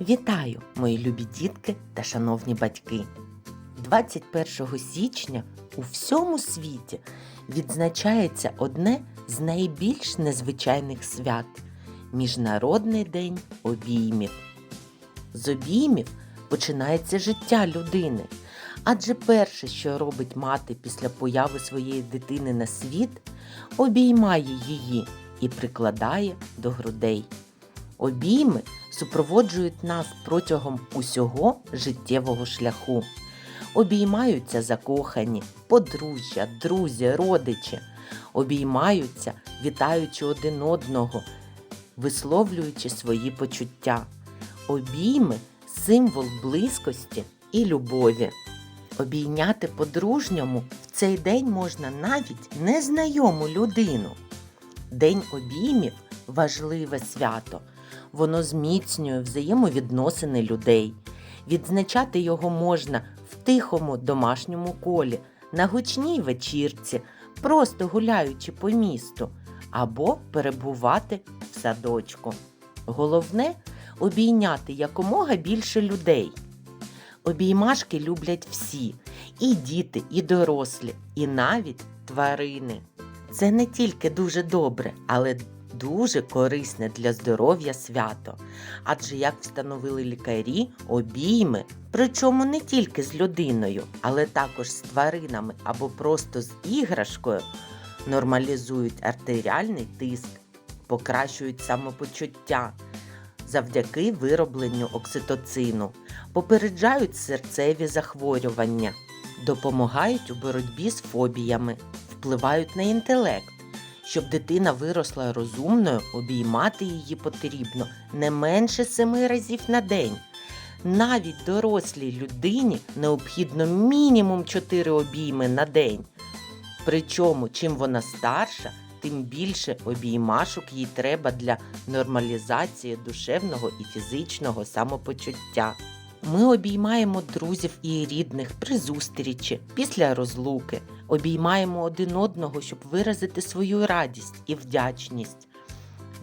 Вітаю, мої любі дітки та шановні батьки! 21 січня у всьому світі відзначається одне з найбільш незвичайних свят Міжнародний день обіймів. З обіймів починається життя людини, адже перше, що робить мати після появи своєї дитини на світ, обіймає її і прикладає до грудей. Обійми супроводжують нас протягом усього життєвого шляху. Обіймаються закохані, подружжя, друзі, родичі, обіймаються, вітаючи один одного, висловлюючи свої почуття. Обійми символ близькості і любові. Обійняти по-дружньому в цей день можна навіть незнайому людину. День обіймів важливе свято. Воно зміцнює взаємовідносини людей. Відзначати його можна в тихому домашньому колі, на гучній вечірці, просто гуляючи по місту або перебувати в садочку. Головне обійняти якомога більше людей. Обіймашки люблять всі і діти, і дорослі, і навіть тварини. Це не тільки дуже добре, але дуже корисне для здоров'я свято. Адже, як встановили лікарі, обійми, причому не тільки з людиною, але також з тваринами або просто з іграшкою, нормалізують артеріальний тиск, покращують самопочуття завдяки виробленню окситоцину, попереджають серцеві захворювання, допомагають у боротьбі з фобіями, впливають на інтелект. Щоб дитина виросла розумною, обіймати її потрібно не менше семи разів на день. Навіть дорослій людині необхідно мінімум 4 обійми на день. Причому, чим вона старша, тим більше обіймашок їй треба для нормалізації душевного і фізичного самопочуття. Ми обіймаємо друзів і рідних при зустрічі, після розлуки, обіймаємо один одного, щоб виразити свою радість і вдячність.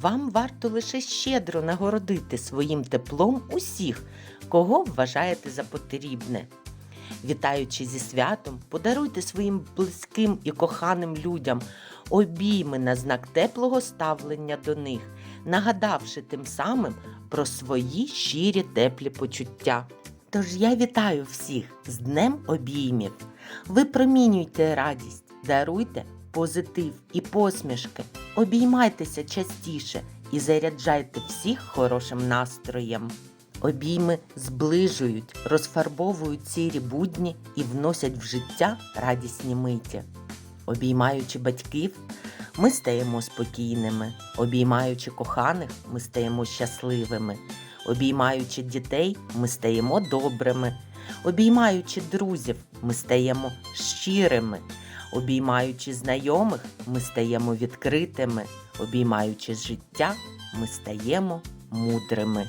Вам варто лише щедро нагородити своїм теплом усіх, кого вважаєте за потрібне. Вітаючи зі святом, подаруйте своїм близьким і коханим людям обійми на знак теплого ставлення до них, нагадавши тим самим про свої щирі теплі почуття. Тож я вітаю всіх з Днем обіймів. Ви промінюйте радість, даруйте позитив і посмішки, обіймайтеся частіше і заряджайте всіх хорошим настроєм. Обійми зближують, розфарбовують сірі будні і вносять в життя радісні миті. Обіймаючи батьків, ми стаємо спокійними, обіймаючи коханих, ми стаємо щасливими, обіймаючи дітей, ми стаємо добрими, обіймаючи друзів, ми стаємо щирими, обіймаючи знайомих, ми стаємо відкритими, обіймаючи життя, ми стаємо мудрими.